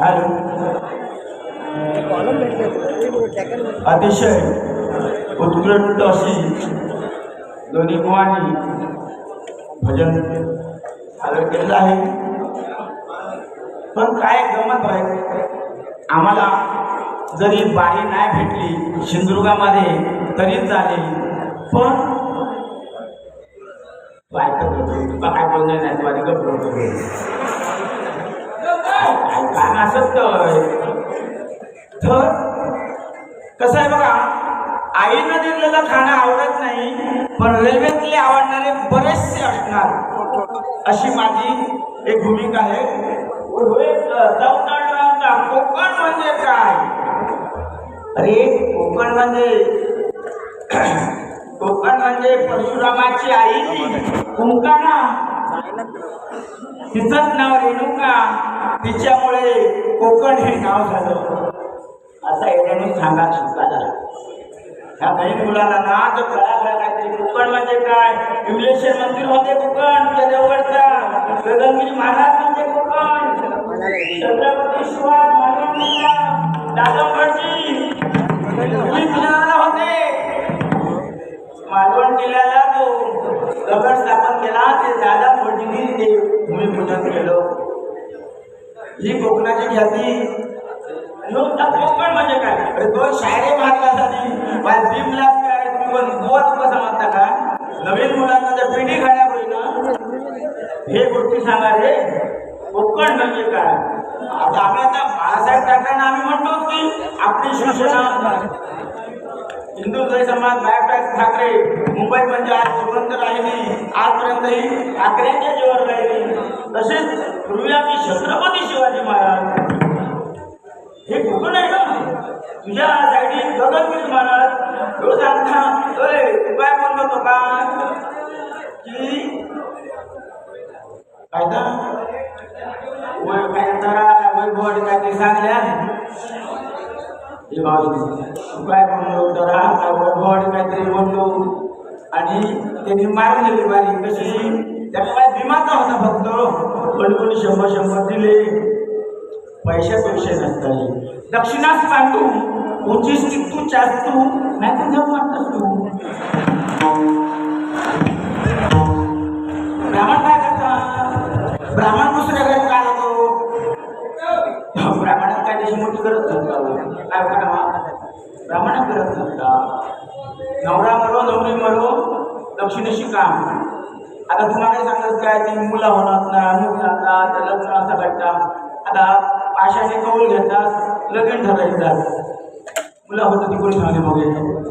Hello. अतिशय उत्कृष्ट अशी दोन्ही गुवांनी भजन सादर केलेलं आहे. पण काय गमत आहे आम्हाला जरी बारी नाही भेटली सिंधुदुर्गामध्ये तरीच झाली पण तुला काय बोलणार नाही तू अधिक बोलतो काय असंच तर कसं आहे बघा आईनं दिलेलं खाणं आवडत नाही पण रेल्वेतले आवडणारे बरेचसे असणार. अशी माझी एक भूमिका आहे. कोकण म्हणजे काय? अरे कोकण म्हणजे कोकण म्हणजे परशुरामाची आई कुंकाणा तिचंच नाव रेणुका तिच्यामुळे कोकण हे नाव झालं असा येण्याने सांगा शिकायला ह्या बहीण मुलाला ना जर कळालं काहीतरी. कोकण म्हणजे काय? विमलेश्वर मंदिर म्हणजे कोकण तुझ्या देवगडचा गगनगिरी महाराज म्हणजे कोकण. छत्रपती शिवाजी महाराज दादाजी तुम्ही होते. मालवण किल्ल्याला जो दगड स्थापन केला ते दादा मोदींनी ते भूमिपूजन केलं. ही कोकणाची ख्याती लोक कोकण म्हणजे काय? अरे दोन शायरे मारण्यासाठी बाय काय? तुम्ही पण गोवा तुका समजता का? नवीन मुलांना जर पिढी घड्या होईना हे गोष्टी सांगा रे. कोकण म्हणजे काय? आता आम्ही आता बाळासाहेब ठाकरेंना आम्ही म्हणतो की आपली शिवसेना हिंदुत्व समाज बाळासाहेब ठाकरे मुंबई म्हणजे आज जिवंत राहिली. आजपर्यंतही ठाकरेंच्या जीवन राहिली. तसेच पूर्वी आम्ही छत्रपती शिवाजी महाराज. हे कुठून आहे ना? तुझ्या साईडी गगनगिरी महाराज. रोज सांगता अरे उपाय काय म्हणत होतो का? की कायदा? वय काय वैभव काय ते सांगल्या. काय म्हणलो तर हा काहीतरी बोललो. आणि त्यांनी मारलेली दिली बारी कशी? त्याला काय बिमाचा होता फक्त. पण कोणी शंभर शंभर दिले. पैशापेक्षा पैसे नसतात दक्षिणास मांडू उंचीस तू चाचतू नाही तर जाऊ वाटतस तू. काम आता तुम्हाला सांगत काय ती मुलं होणार ना मुली जातात ते लग्न असं करतात आता पाशाचे कौल घेतात लग्न ठरवायचं मुलं होतं ती कोणी सांगले मग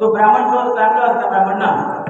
तो ब्राह्मण तो चांगला असता ब्राह्मण ना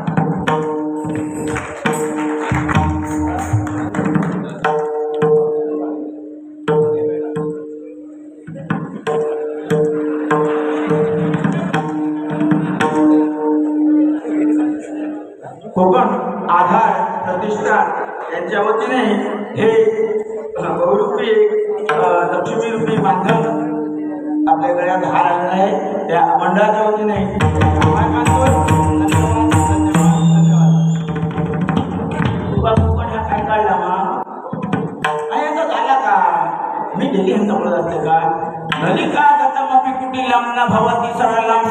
मी गेली यांचा बोलत असते का नलिका गतमपि कुटिलम न भवति सरलम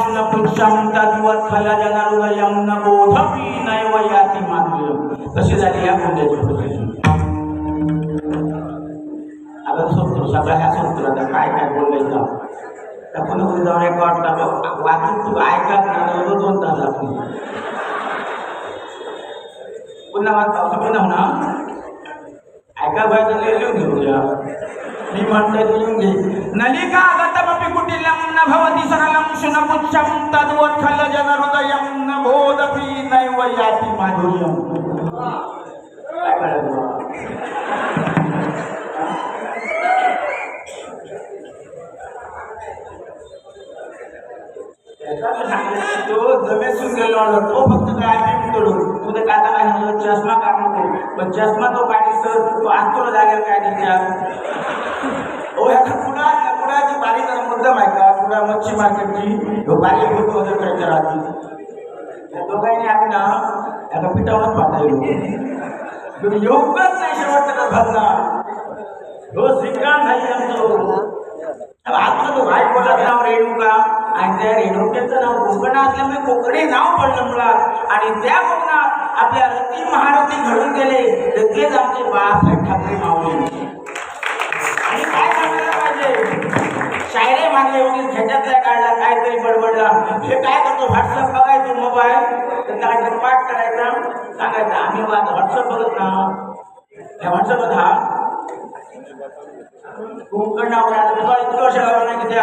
शुन जाणार उदयम न बोधपि नैव याति मातुलम कशी झाली या गोंड्याची परिस्थिती आता सोडतो सगळ्या ह्या सोडतो आता काय काय बोलायचं त्या कोणी कोणी जाऊन एक वाटलं वाचून तू ऐकत नाही दोन तास लागतील पुन्हा वाचता ऐका पाहिजे तर लिहून घेऊया. मी तू लिहून घे. नलिका गतमपि कुटिलम न भवति सरलम शुनपुच्छम तद्वत् खल जन हृदयम न बोधपि नैव याति माधुर्यम। तुला? तो जमेसून गेलो तो फक्त काय मी उतरू तू ते काका काय चष्मा पण चष्मा तो काढी सर तो असतो ना जागेवर काय त्याच्या हो ह्याचा कुडा कुडाची बारी जरा मुद्दाम आहे मच्छी मार्केटची हो बारी होतो होतं त्याच्या राहती या दोघांनी आम्ही ना त्याला पिठावरच पाठवलो तुम्ही योगच नाही शेवटचं भरला हो श्रीकांत झाली आमचं आता तो वाईट बोलत नाव रेणुका आणि त्या रेणुकेचं नाव कोकण असल्यामुळे कोकणी नाव पडलं मुळात. आणि त्या कोकणात आपल्या रती महारथी घडून गेले. तर तेच आमचे बाळासाहेब ठाकरे माऊली. लागले मागले उगीच खेच्यातल्या काढला काहीतरी बडबडला. हे काय करतो? व्हॉट्सअप बघायचो मोबाईल तर त्याला पाठ करायचा. सांगायचं आम्ही व्हॉट्सअप बघत ना त्या व्हॉट्सअप हा. कोकण नाव आहे इतकं वर्ष लागलं नाही किती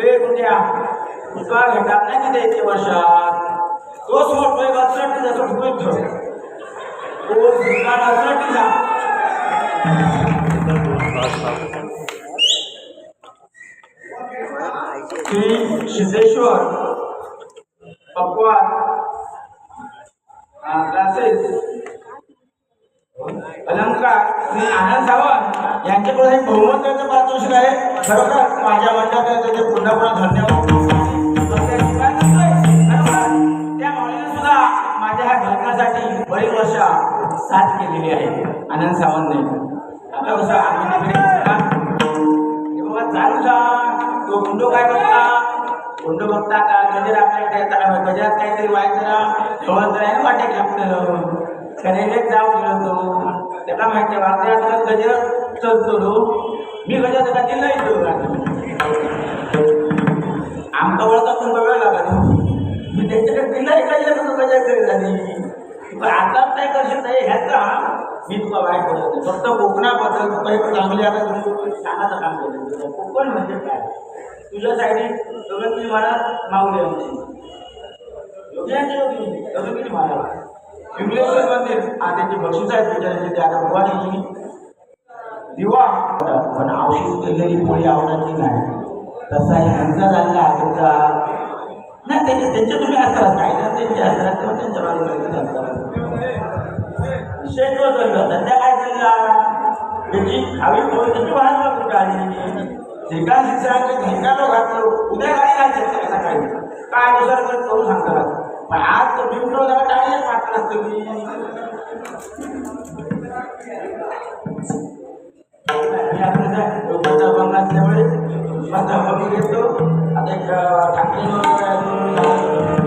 ए कुठ्या तुका घेणार नाही किती इतके वर्षात? तोच मोठो एक अडचणी जसं ठुकत तो ठिकाण अडचणीचा श्री सिद्धेश्वर पकवाद क्लासेस अलंकार श्री आनंद सावंत यांच्याकडे एक बहुमताचं पारितोषिक आहे खरोखर माझ्या मंडळाकडे त्याचे पुन्हा पुन्हा धन्यवाद तर त्या माऊलीने सुद्धा माझ्या ह्या घटनासाठी बरीच वर्ष साथ केलेली आहे. आनंद सावंतने. आता कसं आम्ही तिकडे तो गुंडो काय बघता गुंडो बघता का? गजर आपल्याकडे त्याला गजरात काहीतरी व्हायचं ना? थोडं तर वाटेल आपलं कनेलेच जाऊ गेलो तो. त्याला माहिती आहे वारत्यात गजर. चलतो लो मी गजर त्याला दिलं येतो आमचा ओळखा तुमचा वेळ लागत मी त्यांच्याकडे दिलं गजर तो गजर करी झाली पण आता काय करशील नाही ह्याचा मी तुला वाईट बोलत नाही. फक्त कोकणाबद्दल तुला एक चांगली आता तुम्ही सांगायचं काम केलं कोकण म्हणजे काय? तुझ्या साईडी योगी महाराज माऊली आमची. योग्यांचे योगी योगी महाराज. विमलेश्वर मंदिर. हा त्यांची बक्षीस आहेत त्याच्यासाठी तिथे आता भवानी दिवा. पण औषध केलेली पोळी आवडायची नाही. तसा ह्यांचा झालेला त्यांचा नाही त्यांचे त्यांचे तुम्ही असतात. काही ना त्यांचे असतात. तेव्हा त्यांच्या बाजूला असतात शेकडो बदललं सध्या काय चाललं त्याची हवी पोळी त्याची बाजूला कुठं आली श्रीकांत शिक्षणाकडे घेंगालो घातलो. उद्या गाडी घालते सकाळी? काय दुसरं कर करू सांगतात पण आज तर बिमटो जरा टाळीच मात्र असतो मी आपलं बंग असल्यामुळे माझा बघून घेतो. आता एक ठाकरे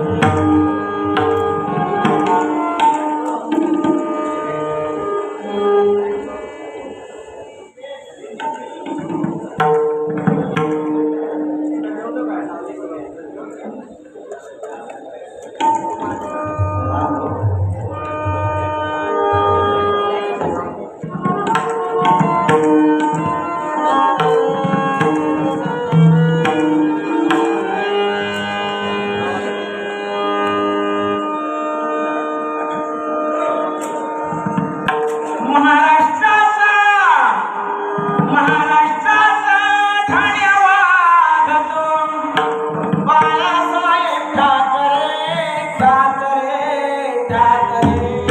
क्या करें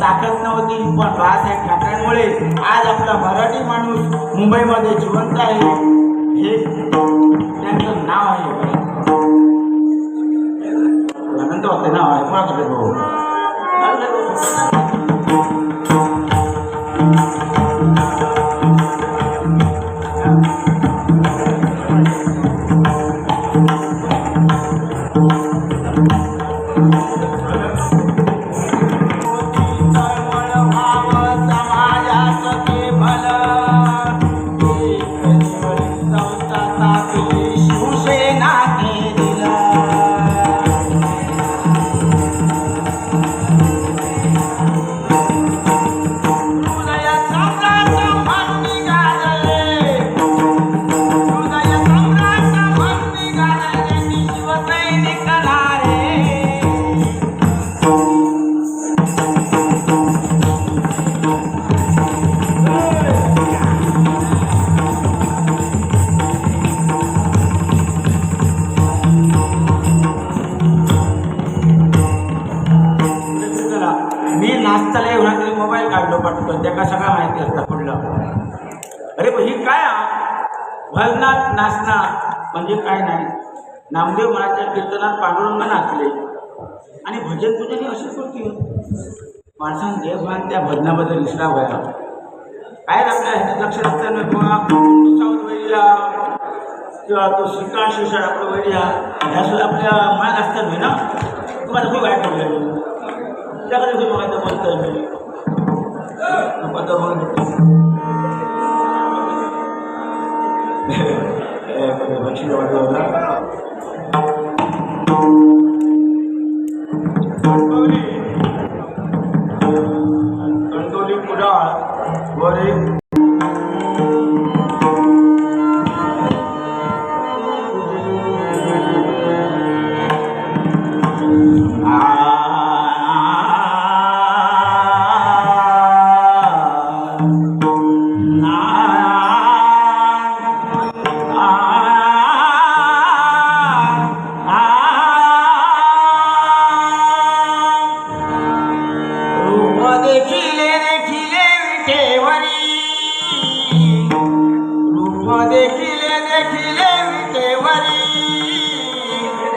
ताकद नव्हती पण बाळासाहेब ठाकरेंमुळे आज आपला मराठी माणूस मुंबईमध्ये जिवंत आहे. हे त्यांचं नाव आहे. अनंत होते नाव आहे. नाचणार म्हणजे काय नाही. नामदेव महाराजच्या कीर्तनात पांडुरंग नाचले. आणि भजन पूजन ही अशीच होती माणसानं देवभान त्या भजनाबद्दल विसरा व्हायला काय आपल्या ह्याच्यात लक्ष असताना किंवा किंवा तो श्रीकांत शिषाळ आपलं वैरीला ह्या सुद्धा आपल्या मनात असतात मी ना. तुम्हाला खूप वाईट पडलं त्याकडे खूप बघायचं बोलतोय मी. नको तर मग बक्षीस वाटलं कणकवली कणकवली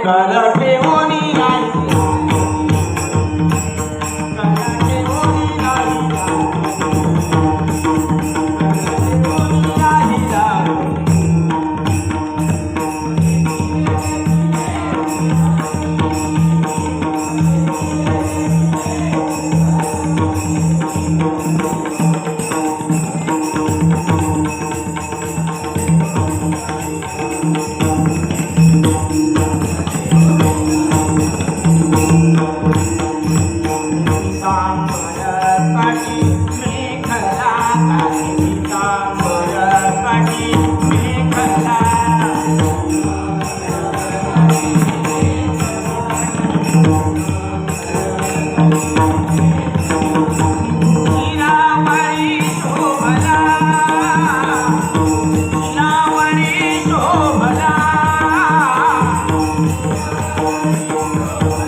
కరదేవుని Oh,